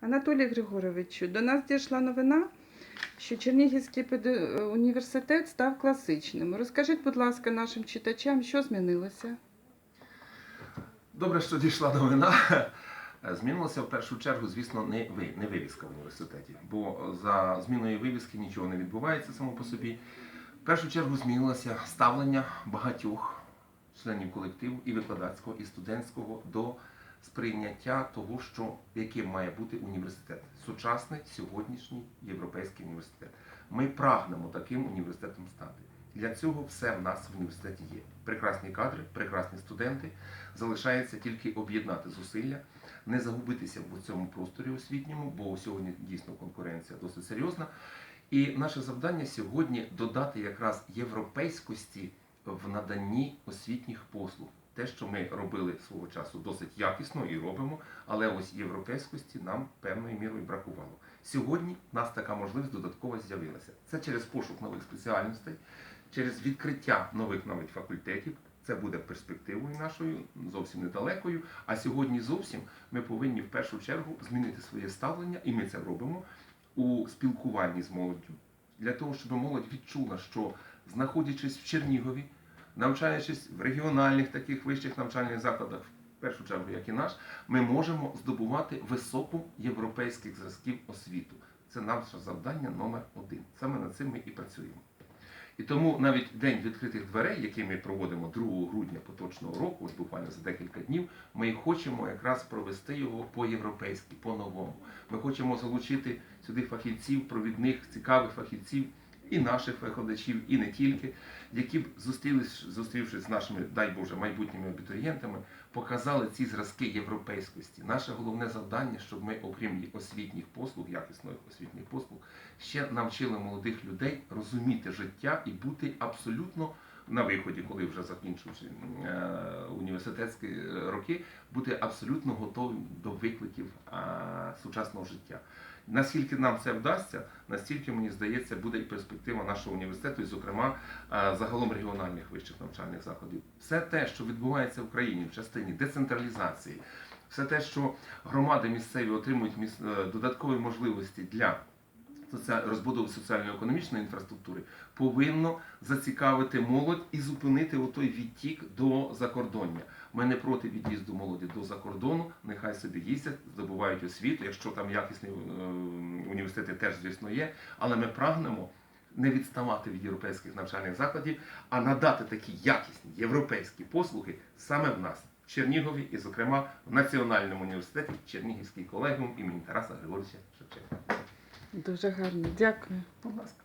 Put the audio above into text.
Анатолій Григоровичу, до нас дійшла новина, що Чернігівський університет став класичним. Розкажіть, будь ласка, нашим читачам, що змінилося? Добре, що дійшла новина. Змінилося в першу чергу, звісно, не ви, не вивіска в університеті, бо за зміною вивіски нічого не відбувається само по собі. В першу чергу змінилося ставлення багатьох членів колективу і викладацького, і студентського до сприйняття того, що яким має бути університет, сучасний сьогоднішній європейський університет. Ми прагнемо таким університетом стати. Для цього все в нас в університеті є. Прекрасні кадри, прекрасні студенти. Залишається тільки об'єднати зусилля, не загубитися в цьому просторі освітньому, бо сьогодні дійсно конкуренція досить серйозна. І наше завдання сьогодні додати якраз європейськості в наданні освітніх послуг. Те, що ми робили свого часу досить якісно і робимо, але ось європейськості нам певною мірою бракувало. Сьогодні в нас така можливість додаткова з'явилася. Це через пошук нових спеціальностей, через відкриття нових навіть факультетів. Це буде перспективою нашою, зовсім недалекою. А сьогодні зовсім ми повинні в першу чергу змінити своє ставлення, і ми це робимо у спілкуванні з молоддю. Для того, щоб молодь відчула, що знаходячись в Чернігові, навчаючись в регіональних таких вищих навчальних закладах, в першу чергу, як і наш, ми можемо здобувати високу європейських зразків освіту. Це наше завдання номер один. Саме над цим ми і працюємо. І тому навіть день відкритих дверей, який ми проводимо 2 грудня поточного року, ось буквально за декілька днів, ми хочемо якраз провести його по-європейськи, по-новому. Ми хочемо залучити сюди фахівців, провідних, цікавих фахівців, і наших викладачів, і не тільки, які б зустрілись, зустрівшись з нашими, дай Боже, майбутніми абітурієнтами, показали ці зразки європейськості. Наше головне завдання, щоб ми, окрім освітніх послуг, якісних освітніх послуг, ще навчили молодих людей розуміти життя і бути абсолютно на виході, коли вже закінчивши е, університетські е, роки, бути абсолютно готовим до викликів е, сучасного життя. Наскільки нам це вдасться, настільки мені здається, буде і перспектива нашого університету, і, зокрема, загалом регіональних вищих навчальних закладів. Все те, що відбувається в країні в частині децентралізації, все те, що громади місцеві отримують додаткові можливості для розбудови соціально-економічної інфраструктури, повинно зацікавити молодь і зупинити отой відтік до закордоння. Ми не проти від'їзду молоді до закордону, нехай собі їздять, здобувають освіту, якщо там якісні е, університети теж, звісно, є, але ми прагнемо не відставати від європейських навчальних закладів, а надати такі якісні європейські послуги саме в нас, Чернігові, і, зокрема, в Національному університеті Чернігівський колегіум імені Тараса Григоровича Шевченка. Дуже гарно, дякую. Будь ласка.